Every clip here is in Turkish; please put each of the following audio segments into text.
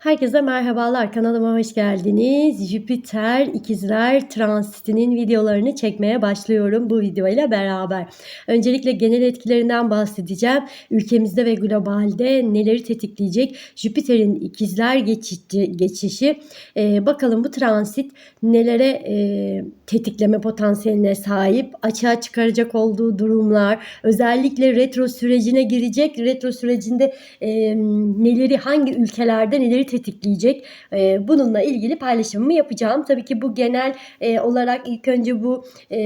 Herkese merhabalar kanalıma hoş geldiniz. Jüpiter ikizler transitinin videolarını çekmeye başlıyorum bu videoyla beraber. Öncelikle genel etkilerinden bahsedeceğim. Ülkemizde ve globalde neleri tetikleyecek? Jüpiter'in ikizler geçişi, geçişi. Ee, bakalım bu transit nelere e, tetikleme potansiyeline sahip? Açığa çıkaracak olduğu durumlar, özellikle retro sürecine girecek. Retro sürecinde e, neleri hangi ülkelerde neleri tetikleyecek. E, bununla ilgili paylaşımımı yapacağım. Tabii ki bu genel e, olarak ilk önce bu e,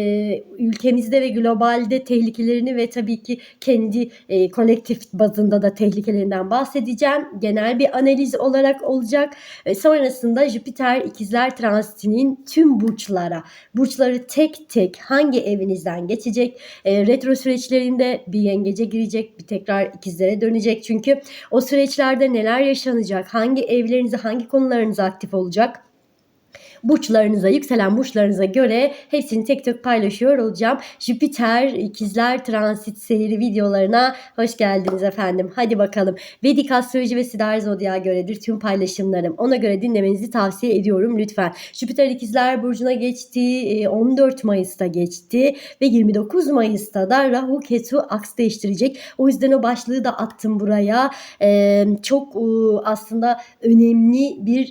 ülkemizde ve globalde tehlikelerini ve tabii ki kendi e, kolektif bazında da tehlikelerinden bahsedeceğim. Genel bir analiz olarak olacak. E, sonrasında Jüpiter ikizler transitinin tüm burçlara, burçları tek tek hangi evinizden geçecek? E, retro süreçlerinde bir yengece girecek, bir tekrar ikizlere dönecek. Çünkü o süreçlerde neler yaşanacak? Hangi evlerinize, hangi konularınız aktif olacak? Burçlarınıza, yükselen burçlarınıza göre hepsini tek tek paylaşıyor olacağım. Jüpiter ikizler transit seyri videolarına hoş geldiniz efendim. Hadi bakalım. Vedik astroloji ve Siddhar Zodya'ya göredir tüm paylaşımlarım. Ona göre dinlemenizi tavsiye ediyorum lütfen. Jüpiter ikizler burcuna geçti. 14 Mayıs'ta geçti ve 29 Mayıs'ta da Rahu Ketu aks değiştirecek. O yüzden o başlığı da attım buraya. Çok aslında önemli bir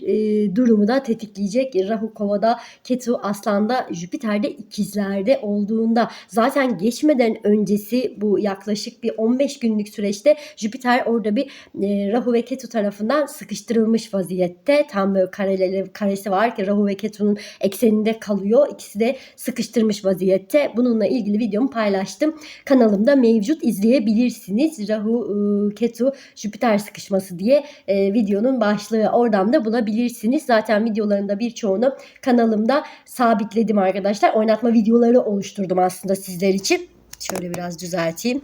durumu da tetikleyecek. Rahu Rahu Kova'da, Ketu Aslan'da, Jüpiter'de ikizlerde olduğunda zaten geçmeden öncesi bu yaklaşık bir 15 günlük süreçte Jüpiter orada bir e, Rahu ve Ketu tarafından sıkıştırılmış vaziyette. Tam böyle kareleri, karesi var ki Rahu ve Ketu'nun ekseninde kalıyor. İkisi de sıkıştırmış vaziyette. Bununla ilgili videomu paylaştım. Kanalımda mevcut izleyebilirsiniz. Rahu, e, Ketu, Jüpiter sıkışması diye e, videonun başlığı. Oradan da bulabilirsiniz. Zaten videolarında birçoğunu kanalımda sabitledim arkadaşlar. Oynatma videoları oluşturdum aslında sizler için. Şöyle biraz düzelteyim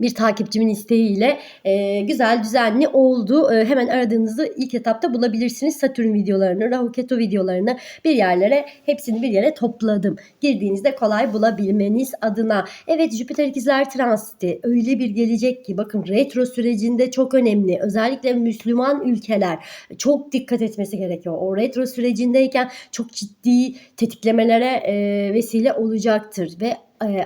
bir takipçimin isteğiyle e, güzel düzenli oldu. E, hemen aradığınızı ilk etapta bulabilirsiniz. Satürn videolarını, Rahu videolarını bir yerlere hepsini bir yere topladım. Girdiğinizde kolay bulabilmeniz adına. Evet Jüpiter ikizler transiti öyle bir gelecek ki bakın retro sürecinde çok önemli. Özellikle Müslüman ülkeler çok dikkat etmesi gerekiyor. O retro sürecindeyken çok ciddi tetiklemelere e, vesile olacaktır ve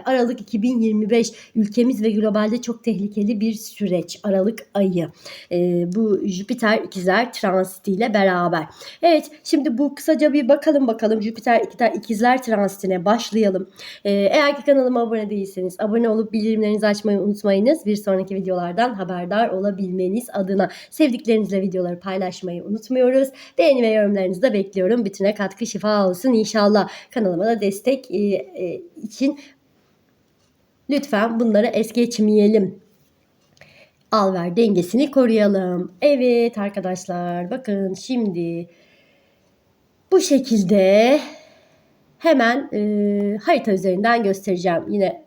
Aralık 2025 ülkemiz ve globalde çok tehlikeli bir süreç. Aralık ayı. E, bu Jüpiter ikizler transitiyle beraber. Evet şimdi bu kısaca bir bakalım bakalım Jüpiter ikizler, transitine başlayalım. E, eğer ki kanalıma abone değilseniz abone olup bildirimlerinizi açmayı unutmayınız. Bir sonraki videolardan haberdar olabilmeniz adına sevdiklerinizle videoları paylaşmayı unutmuyoruz. Beğeni ve yorumlarınızı da bekliyorum. Bütüne katkı şifa olsun inşallah. Kanalıma da destek e, e, için Lütfen bunları es geçmeyelim. Al ver dengesini koruyalım. Evet arkadaşlar bakın şimdi bu şekilde hemen e, harita üzerinden göstereceğim. Yine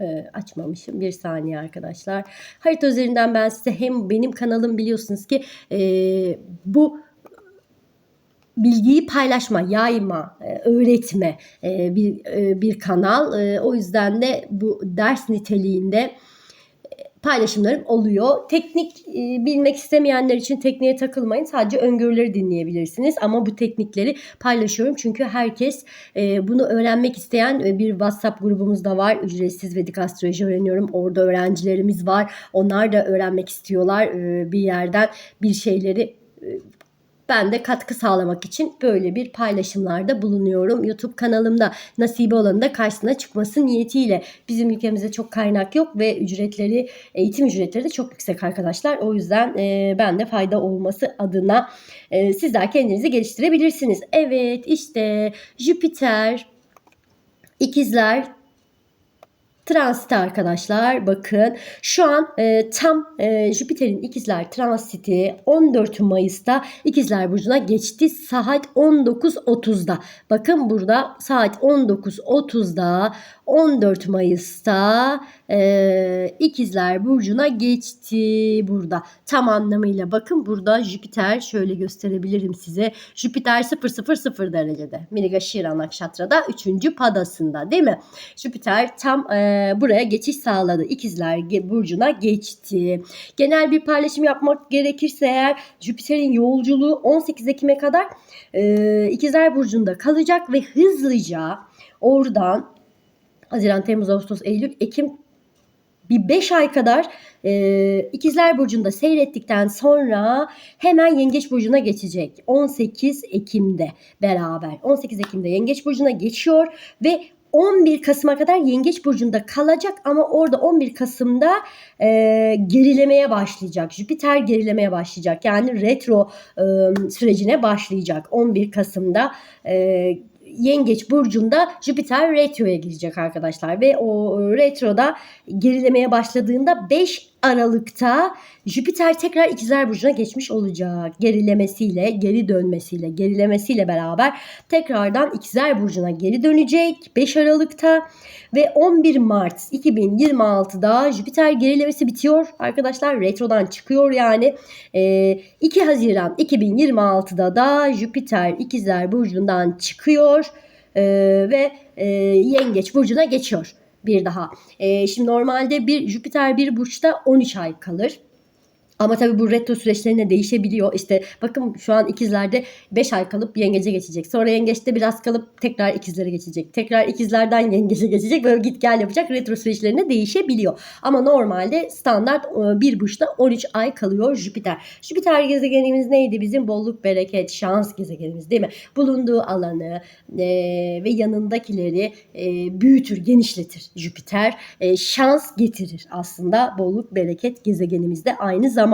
e, açmamışım. Bir saniye arkadaşlar. Harita üzerinden ben size hem benim kanalım biliyorsunuz ki e, bu bilgiyi paylaşma, yayma, e, öğretme e, bir e, bir kanal. O yüzden de bu ders niteliğinde paylaşımlarım oluyor. Teknik bilmek istemeyenler için tekniğe takılmayın. Sadece öngörüleri dinleyebilirsiniz. Ama bu teknikleri paylaşıyorum. Çünkü herkes bunu öğrenmek isteyen bir WhatsApp grubumuz da var. Ücretsiz Vedik Astroloji öğreniyorum. Orada öğrencilerimiz var. Onlar da öğrenmek istiyorlar. Bir yerden bir şeyleri ben de katkı sağlamak için böyle bir paylaşımlarda bulunuyorum. YouTube kanalımda nasibi olanın da karşısına çıkması niyetiyle. Bizim ülkemizde çok kaynak yok ve ücretleri, eğitim ücretleri de çok yüksek arkadaşlar. O yüzden e, ben de fayda olması adına e, sizler kendinizi geliştirebilirsiniz. Evet işte Jüpiter, İkizler, transiti arkadaşlar bakın. Şu an e, tam e, Jüpiter'in ikizler transiti 14 Mayıs'ta ikizler burcuna geçti. Saat 19.30'da bakın burada saat 19.30'da 14 Mayıs'ta e, İkizler Burcu'na geçti burada. Tam anlamıyla bakın burada Jüpiter şöyle gösterebilirim size. Jüpiter 000 derecede. Mrigashira Nakshatra'da 3. padasında değil mi? Jüpiter tam e, buraya geçiş sağladı. İkizler Burcu'na geçti. Genel bir paylaşım yapmak gerekirse eğer Jüpiter'in yolculuğu 18 Ekim'e kadar e, İkizler Burcu'nda kalacak ve hızlıca oradan Haziran, Temmuz, Ağustos, Eylül, Ekim bir 5 ay kadar e, İkizler Burcu'nda seyrettikten sonra hemen Yengeç Burcu'na geçecek. 18 Ekim'de beraber. 18 Ekim'de Yengeç Burcu'na geçiyor ve 11 Kasım'a kadar Yengeç Burcu'nda kalacak ama orada 11 Kasım'da e, gerilemeye başlayacak. Jüpiter gerilemeye başlayacak. Yani retro e, sürecine başlayacak. 11 Kasım'da e, Yengeç burcunda Jüpiter retroya girecek arkadaşlar ve o retroda gerilemeye başladığında 5 Aralık'ta Jüpiter tekrar İkizler burcuna geçmiş olacak. Gerilemesiyle, geri dönmesiyle, gerilemesiyle beraber tekrardan İkizler burcuna geri dönecek 5 Aralık'ta ve 11 Mart 2026'da Jüpiter gerilemesi bitiyor arkadaşlar. Retrodan çıkıyor yani. Ee, 2 Haziran 2026'da da Jüpiter İkizler burcundan çıkıyor ee, ve e, Yengeç burcuna geçiyor bir daha. Ee, şimdi normalde bir Jüpiter bir burçta 13 ay kalır. Ama tabii bu retro süreçlerine değişebiliyor. İşte bakın şu an ikizlerde 5 ay kalıp yengece geçecek. Sonra yengeçte biraz kalıp tekrar ikizlere geçecek. Tekrar ikizlerden yengece geçecek. Böyle git gel yapacak. Retro süreçlerine değişebiliyor. Ama normalde standart e, bir burçta 13 ay kalıyor Jüpiter. Jüpiter gezegenimiz neydi bizim? Bolluk, bereket, şans gezegenimiz değil mi? Bulunduğu alanı e, ve yanındakileri e, büyütür, genişletir Jüpiter. E, şans getirir aslında bolluk, bereket gezegenimizde aynı zamanda.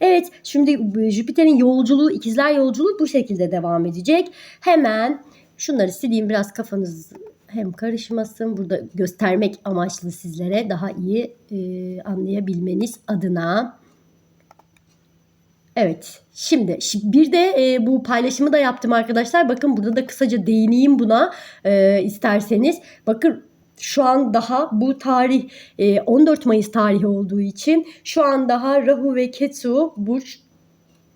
Evet şimdi Jüpiter'in yolculuğu, ikizler yolculuğu bu şekilde devam edecek. Hemen şunları sileyim biraz kafanız hem karışmasın. Burada göstermek amaçlı sizlere daha iyi e, anlayabilmeniz adına. Evet şimdi bir de e, bu paylaşımı da yaptım arkadaşlar. Bakın burada da kısaca değineyim buna e, isterseniz. Bakın şu an daha bu tarih e, 14 Mayıs tarihi olduğu için şu an daha Rahu ve Ketu burç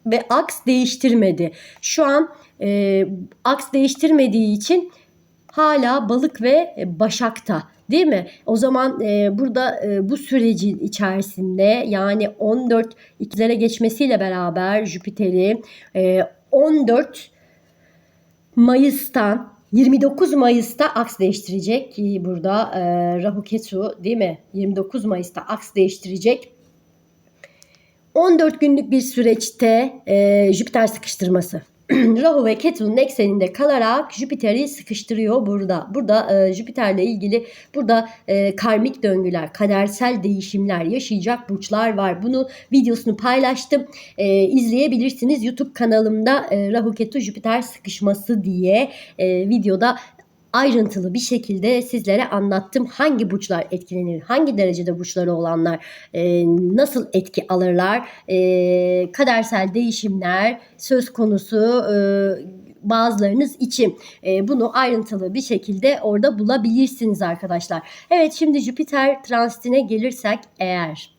ve aks değiştirmedi. Şu an e, aks değiştirmediği için hala balık ve e, başakta. Değil mi? O zaman e, burada e, bu sürecin içerisinde yani 14 ikizlere geçmesiyle beraber Jüpiter'i e, 14 Mayıs'tan 29 Mayıs'ta aks değiştirecek ki burada e, Rahu Ketu değil mi? 29 Mayıs'ta aks değiştirecek. 14 günlük bir süreçte e, Jüpiter sıkıştırması. Rahu ve Ketu'nun ekseninde kalarak Jüpiter'i sıkıştırıyor burada. Burada e, Jüpiter'le ilgili burada e, karmik döngüler, kadersel değişimler yaşayacak burçlar var. Bunu videosunu paylaştım. E, izleyebilirsiniz. YouTube kanalımda e, Rahu Ketu Jüpiter sıkışması diye e, videoda ayrıntılı bir şekilde sizlere anlattım. Hangi burçlar etkilenir, hangi derecede burçları olanlar e, nasıl etki alırlar, e, kadersel değişimler söz konusu e, bazılarınız için e, bunu ayrıntılı bir şekilde orada bulabilirsiniz arkadaşlar. Evet şimdi Jüpiter transitine gelirsek eğer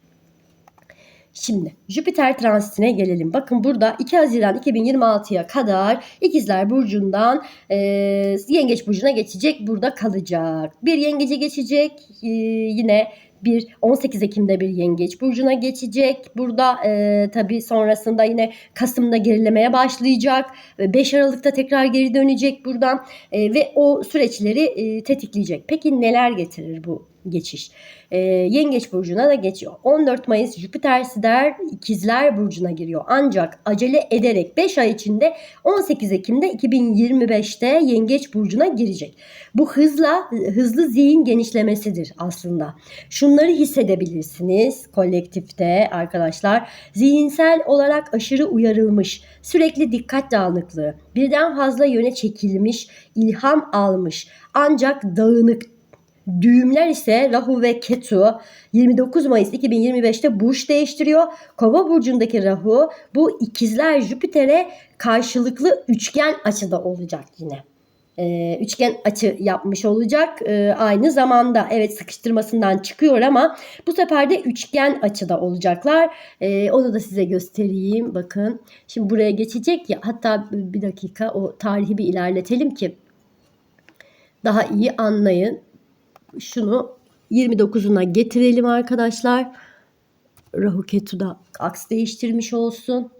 Şimdi Jüpiter transitine gelelim. Bakın burada 2 Haziran 2026'ya kadar İkizler Burcu'ndan e, Yengeç Burcu'na geçecek. Burada kalacak. Bir Yengece geçecek. E, yine bir 18 Ekim'de bir Yengeç Burcu'na geçecek. Burada e, tabii sonrasında yine Kasım'da gerilemeye başlayacak. 5 Aralık'ta tekrar geri dönecek buradan e, ve o süreçleri e, tetikleyecek. Peki neler getirir bu geçiş? E, Yengeç Burcu'na da geçiyor. 14 Mayıs Jüpiter Sider İkizler Burcu'na giriyor. Ancak acele ederek 5 ay içinde 18 Ekim'de 2025'te Yengeç Burcu'na girecek. Bu hızla hızlı zihin genişlemesidir aslında. Şunları hissedebilirsiniz kolektifte arkadaşlar. Zihinsel olarak aşırı uyarılmış, sürekli dikkat dağınıklığı, birden fazla yöne çekilmiş, ilham almış ancak dağınık Düğümler ise Rahu ve Ketu 29 Mayıs 2025'te burç değiştiriyor. Kova burcundaki Rahu bu ikizler Jüpiter'e karşılıklı üçgen açıda olacak yine. e, üçgen açı yapmış olacak. E, aynı zamanda evet sıkıştırmasından çıkıyor ama bu sefer de üçgen açıda olacaklar. E, onu da size göstereyim. Bakın şimdi buraya geçecek ya hatta bir dakika o tarihi bir ilerletelim ki daha iyi anlayın. Şunu 29'una getirelim arkadaşlar. Rahu Ketu da aks değiştirmiş olsun.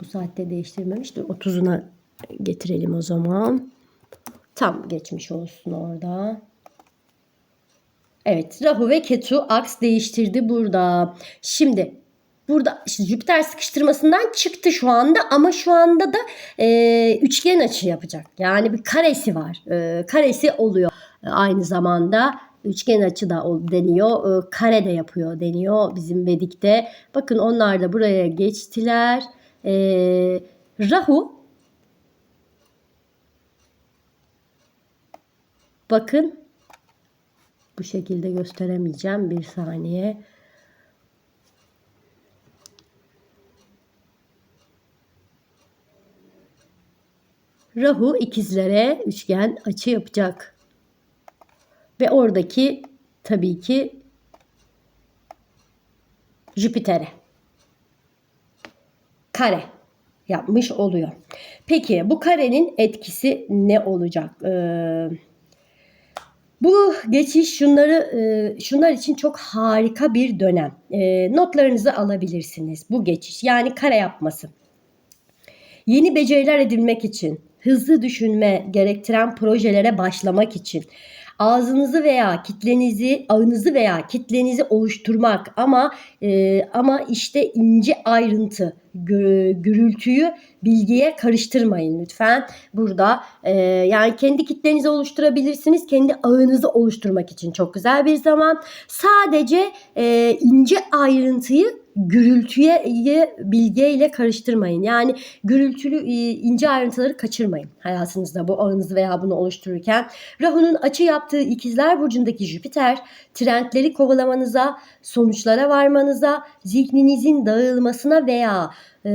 Bu saatte değiştirmemiştir. 30'una getirelim o zaman. Tam geçmiş olsun orada. Evet Rahu ve Ketu aks değiştirdi burada. Şimdi burada işte Jüpiter sıkıştırmasından çıktı şu anda ama şu anda da e, üçgen açı yapacak. Yani bir karesi var. E, karesi oluyor e, aynı zamanda. Üçgen açı da deniyor. E, kare de yapıyor deniyor bizim Vedik'te. Bakın onlar da buraya geçtiler. E, Rahu bakın bu şekilde gösteremeyeceğim bir saniye. Rahu ikizlere üçgen açı yapacak. Ve oradaki tabii ki Jüpiter'e kare yapmış oluyor. Peki bu karenin etkisi ne olacak? Ee, bu geçiş şunları e, şunlar için çok harika bir dönem. E, notlarınızı alabilirsiniz bu geçiş. Yani kare yapması. Yeni beceriler edinmek için, hızlı düşünme gerektiren projelere başlamak için, ağzınızı veya kitlenizi, ağınızı veya kitlenizi oluşturmak ama e, ama işte ince ayrıntı, gürültüyü bilgiye karıştırmayın lütfen. Burada e, yani kendi kitlenizi oluşturabilirsiniz. Kendi ağınızı oluşturmak için çok güzel bir zaman. Sadece e, ince ayrıntıyı gürültüye bilgiyle karıştırmayın. Yani gürültülü e, ince ayrıntıları kaçırmayın hayatınızda bu ağınızı veya bunu oluştururken. Rahu'nun açı yaptığı ikizler burcundaki Jüpiter trendleri kovalamanıza, sonuçlara varmanıza, zihninizin dağılmasına veya e,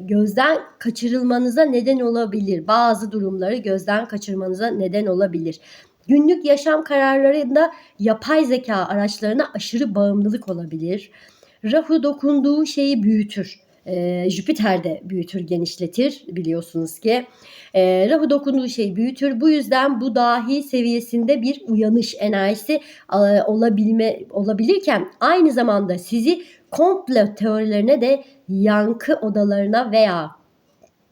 gözden kaçırılmanıza neden olabilir. Bazı durumları gözden kaçırmanıza neden olabilir. Günlük yaşam kararlarında yapay zeka araçlarına aşırı bağımlılık olabilir. Rahu dokunduğu şeyi büyütür. E, Jüpiter de büyütür, genişletir biliyorsunuz ki. E, Rahu dokunduğu şeyi büyütür. Bu yüzden bu dahi seviyesinde bir uyanış enerjisi e, olabilme olabilirken aynı zamanda sizi komplo teorilerine de yankı odalarına veya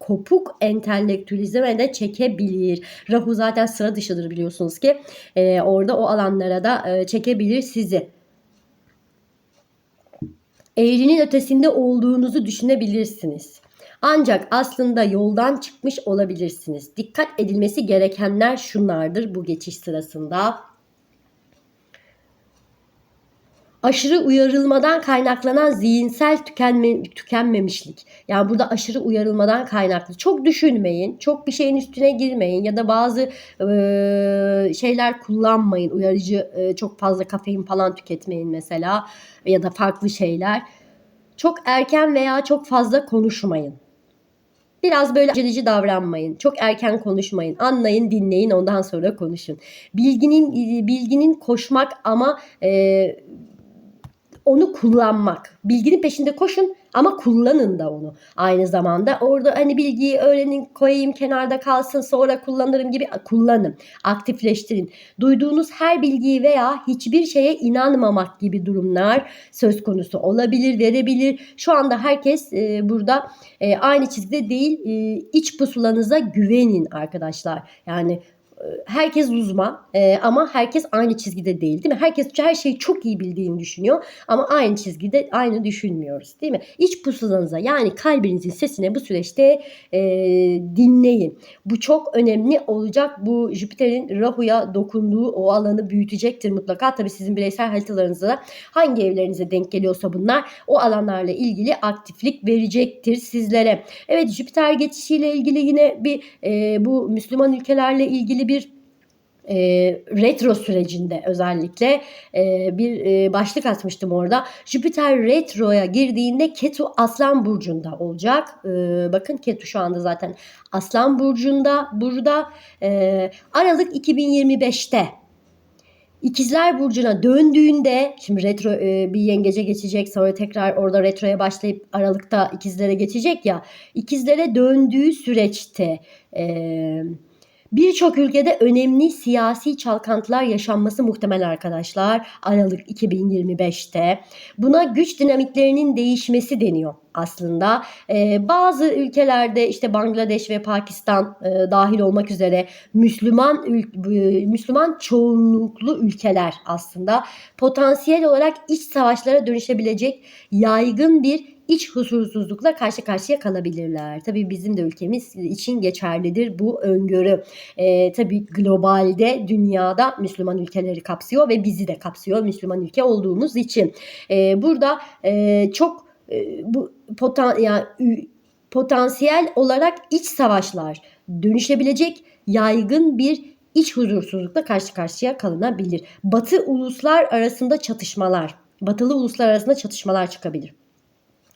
kopuk entelektüelizme de çekebilir. Rahu zaten sıra dışıdır biliyorsunuz ki. E, orada o alanlara da e, çekebilir sizi eğrinin ötesinde olduğunuzu düşünebilirsiniz. Ancak aslında yoldan çıkmış olabilirsiniz. Dikkat edilmesi gerekenler şunlardır bu geçiş sırasında. Aşırı uyarılmadan kaynaklanan zihinsel tükenme, tükenmemişlik. Yani burada aşırı uyarılmadan kaynaklı. Çok düşünmeyin, çok bir şeyin üstüne girmeyin ya da bazı e, şeyler kullanmayın. Uyarıcı e, çok fazla kafein falan tüketmeyin mesela ya da farklı şeyler. Çok erken veya çok fazla konuşmayın. Biraz böyle aceleci davranmayın. Çok erken konuşmayın. Anlayın, dinleyin, ondan sonra konuşun. Bilginin bilginin koşmak ama e, onu kullanmak. Bilginin peşinde koşun ama kullanın da onu aynı zamanda. Orada hani bilgiyi öğrenin koyayım kenarda kalsın sonra kullanırım gibi kullanın. Aktifleştirin. Duyduğunuz her bilgiyi veya hiçbir şeye inanmamak gibi durumlar söz konusu olabilir, verebilir. Şu anda herkes e, burada e, aynı çizgide değil. E, iç pusulanıza güvenin arkadaşlar. Yani herkes uzman e, ama herkes aynı çizgide değil değil mi? Herkes her şeyi çok iyi bildiğini düşünüyor ama aynı çizgide aynı düşünmüyoruz değil mi? İç pusulanıza yani kalbinizin sesine bu süreçte e, dinleyin. Bu çok önemli olacak. Bu Jüpiter'in Rahu'ya dokunduğu o alanı büyütecektir mutlaka. Tabii sizin bireysel haritalarınızda da hangi evlerinize denk geliyorsa bunlar o alanlarla ilgili aktiflik verecektir sizlere. Evet Jüpiter geçişiyle ilgili yine bir e, bu Müslüman ülkelerle ilgili bir e, retro sürecinde özellikle e, bir e, başlık atmıştım orada. Jüpiter retroya girdiğinde Ketu Aslan burcunda olacak. E, bakın Ketu şu anda zaten Aslan burcunda burada e, Aralık 2025'te İkizler Burcu'na döndüğünde şimdi retro e, bir yengece geçecek sonra tekrar orada retroya başlayıp Aralık'ta ikizlere geçecek ya ikizlere döndüğü süreçte e, birçok ülkede önemli siyasi çalkantılar yaşanması muhtemel arkadaşlar Aralık 2025'te. Buna güç dinamiklerinin değişmesi deniyor aslında. Ee, bazı ülkelerde işte Bangladeş ve Pakistan e, dahil olmak üzere Müslüman ül- e, Müslüman çoğunluklu ülkeler aslında potansiyel olarak iç savaşlara dönüşebilecek yaygın bir iç huzursuzlukla karşı karşıya kalabilirler. Tabii bizim de ülkemiz için geçerlidir bu öngörü. Ee, tabii globalde dünyada Müslüman ülkeleri kapsıyor ve bizi de kapsıyor Müslüman ülke olduğumuz için. Ee, burada e, çok e, bu potan yani potansiyel olarak iç savaşlar dönüşebilecek yaygın bir iç huzursuzlukla karşı karşıya kalınabilir. Batı uluslar arasında çatışmalar, batılı uluslar arasında çatışmalar çıkabilir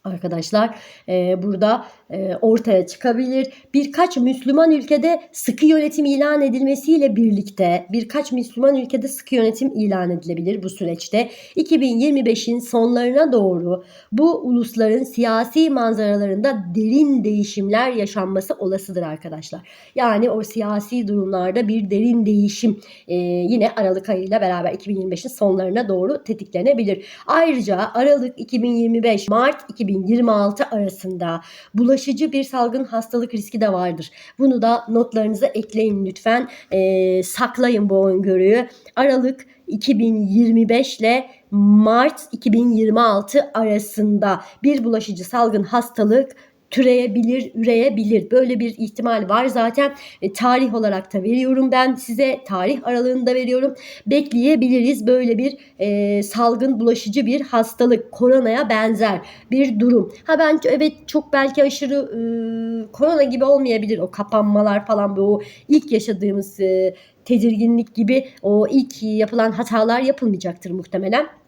arkadaşlar e, burada e, ortaya çıkabilir. Birkaç Müslüman ülkede sıkı yönetim ilan edilmesiyle birlikte birkaç Müslüman ülkede sıkı yönetim ilan edilebilir bu süreçte. 2025'in sonlarına doğru bu ulusların siyasi manzaralarında derin değişimler yaşanması olasıdır arkadaşlar. Yani o siyasi durumlarda bir derin değişim e, yine Aralık ayıyla beraber 2025'in sonlarına doğru tetiklenebilir. Ayrıca Aralık 2025 Mart 2026 arasında bulaşıcı bir salgın hastalık riski de vardır. Bunu da notlarınıza ekleyin lütfen. E, saklayın bu öngörüyü. Aralık 2025 ile Mart 2026 arasında bir bulaşıcı salgın hastalık türeyebilir, üreyebilir. Böyle bir ihtimal var zaten. E, tarih olarak da veriyorum ben size. Tarih aralığında veriyorum. Bekleyebiliriz böyle bir e, salgın bulaşıcı bir hastalık. Koronaya benzer bir durum. Ha ben evet çok belki aşırı e, korona gibi olmayabilir. O kapanmalar falan bu o ilk yaşadığımız e, tedirginlik gibi o ilk yapılan hatalar yapılmayacaktır muhtemelen.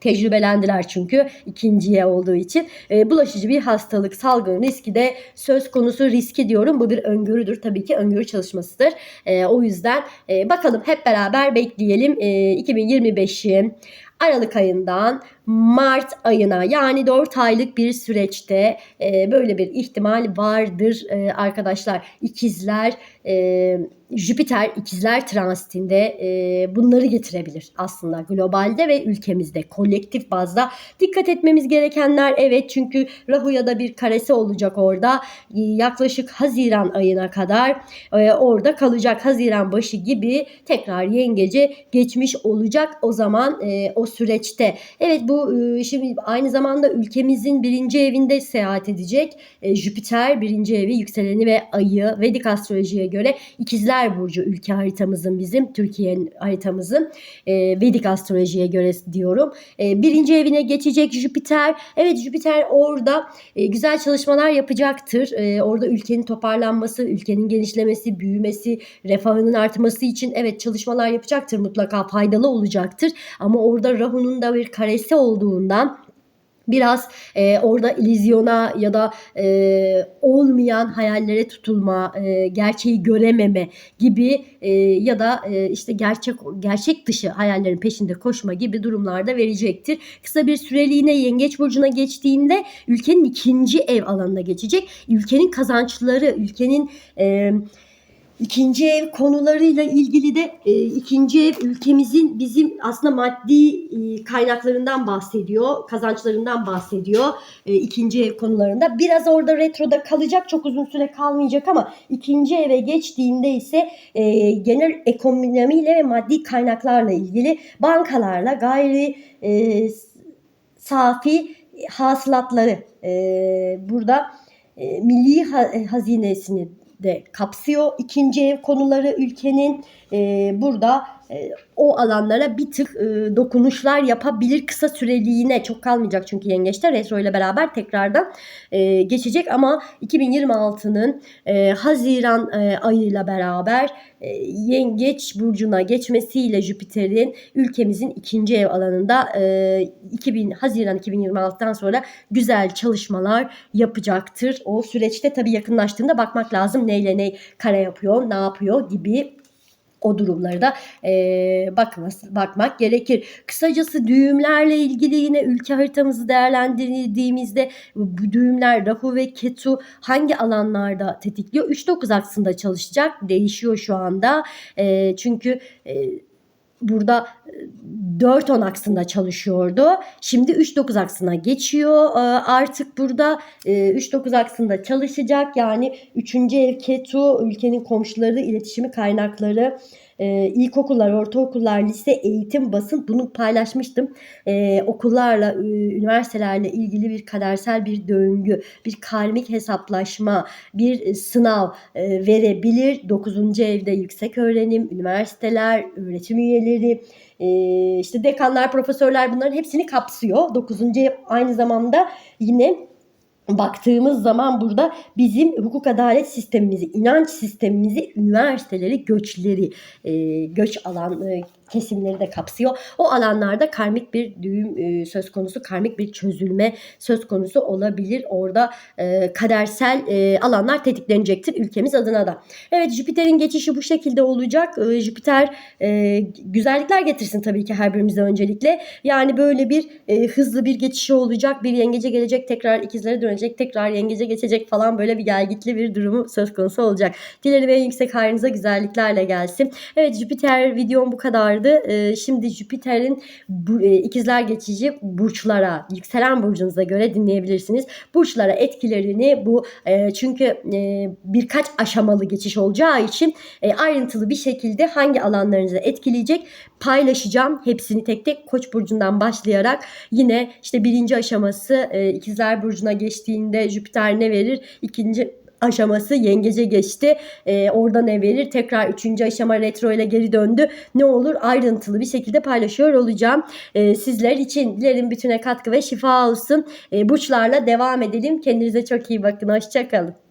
Tecrübelendiler çünkü ikinciye olduğu için. E, bulaşıcı bir hastalık, salgın riski de söz konusu riski diyorum. Bu bir öngörüdür. Tabii ki öngörü çalışmasıdır. E, o yüzden e, bakalım hep beraber bekleyelim. E, 2025'in Aralık ayından Mart ayına yani 4 aylık bir süreçte e, böyle bir ihtimal vardır e, arkadaşlar. İkizler e, Jüpiter ikizler transitinde e, bunları getirebilir aslında globalde ve ülkemizde. Kolektif bazda dikkat etmemiz gerekenler evet çünkü Rahu'ya da bir karesi olacak orada. E, yaklaşık Haziran ayına kadar e, orada kalacak. Haziran başı gibi tekrar yengece geçmiş olacak o zaman e, o süreçte. Evet bu e, şimdi aynı zamanda ülkemizin birinci evinde seyahat edecek e, Jüpiter birinci evi yükseleni ve ayı Vedik astrolojiye göre ikizler burcu ülke haritamızın bizim Türkiye'nin haritamızın e, Vedik astrolojiye göre diyorum. E, birinci evine geçecek Jüpiter. Evet Jüpiter orada e, güzel çalışmalar yapacaktır. E, orada ülkenin toparlanması, ülkenin genişlemesi, büyümesi, refahının artması için evet çalışmalar yapacaktır mutlaka faydalı olacaktır. Ama orada Rahu'nun da bir karesi olduğundan biraz e, orada ilizyona ya da e, olmayan hayallere tutulma, e, gerçeği görememe gibi e, ya da e, işte gerçek gerçek dışı hayallerin peşinde koşma gibi durumlarda verecektir. Kısa bir süreliğine Yengeç burcuna geçtiğinde ülkenin ikinci ev alanına geçecek. Ülkenin kazançları, ülkenin e, İkinci ev konularıyla ilgili de e, ikinci ev ülkemizin bizim aslında maddi e, kaynaklarından bahsediyor, kazançlarından bahsediyor e, ikinci ev konularında. Biraz orada retroda kalacak, çok uzun süre kalmayacak ama ikinci eve geçtiğinde ise e, genel ekonomiyle ve maddi kaynaklarla ilgili bankalarla gayri e, safi hasılatları e, burada e, milli ha- hazinesini de kapsıyor. İkinci ev konuları ülkenin e, burada o alanlara bir tık e, dokunuşlar yapabilir kısa süreliğine çok kalmayacak çünkü yengeçte retro ile beraber tekrardan e, geçecek ama 2026'nın e, Haziran e, ayıyla beraber e, yengeç burcuna geçmesiyle Jüpiter'in ülkemizin ikinci ev alanında e, 2000 Haziran 2026'dan sonra güzel çalışmalar yapacaktır. O süreçte tabii yakınlaştığında bakmak lazım neyle ne kare yapıyor, ne yapıyor gibi o durumları da e, bakması, bakmak gerekir. Kısacası düğümlerle ilgili yine ülke haritamızı değerlendirdiğimizde bu düğümler Rahu ve Ketu hangi alanlarda tetikliyor? 3-9 aksında çalışacak. Değişiyor şu anda. E, çünkü e, burada 4-10 aksında çalışıyordu. Şimdi 3-9 aksına geçiyor. E, Artık burada e, 3-9 aksında çalışacak. Yani 3. ev Ketu ülkenin komşuları, iletişimi kaynakları, e, ilkokullar, ortaokullar, lise, eğitim, basın bunu paylaşmıştım. E, okullarla, e, üniversitelerle ilgili bir kadersel bir döngü, bir karmik hesaplaşma, bir e, sınav e, verebilir. 9. evde yüksek öğrenim, üniversiteler, öğretim üyeleri, e, işte dekanlar, profesörler bunların hepsini kapsıyor. 9. ev aynı zamanda yine baktığımız zaman burada bizim hukuk adalet sistemimizi, inanç sistemimizi, üniversiteleri, göçleri, e, göç alan e, kesimleri de kapsıyor. O alanlarda karmik bir düğüm e, söz konusu, karmik bir çözülme söz konusu olabilir. Orada e, kadersel e, alanlar tetiklenecektir ülkemiz adına da. Evet Jüpiter'in geçişi bu şekilde olacak. E, Jüpiter e, güzellikler getirsin tabii ki her birimize öncelikle. Yani böyle bir e, hızlı bir geçişi olacak. Bir yengece gelecek tekrar ikizlere dönecek tekrar yengece geçecek falan böyle bir gelgitli bir durumu söz konusu olacak. Dilerim en yüksek hayrınıza güzelliklerle gelsin. Evet Jüpiter videom bu kadar vardı. E, şimdi Jüpiter'in e, ikizler geçici burçlara, yükselen burcunuza göre dinleyebilirsiniz. Burçlara etkilerini bu e, çünkü e, birkaç aşamalı geçiş olacağı için ayrıntılı bir şekilde hangi alanlarınızı etkileyecek paylaşacağım. Hepsini tek tek Koç burcundan başlayarak yine işte birinci aşaması ikizler burcuna geçtiğinde Jüpiter ne verir? İkinci aşaması yengece geçti. Ee, orada ne verir? Tekrar üçüncü aşama retro ile geri döndü. Ne olur ayrıntılı bir şekilde paylaşıyor olacağım. Ee, sizler için dilerim bütüne katkı ve şifa olsun. Ee, burçlarla devam edelim. Kendinize çok iyi bakın. Hoşçakalın.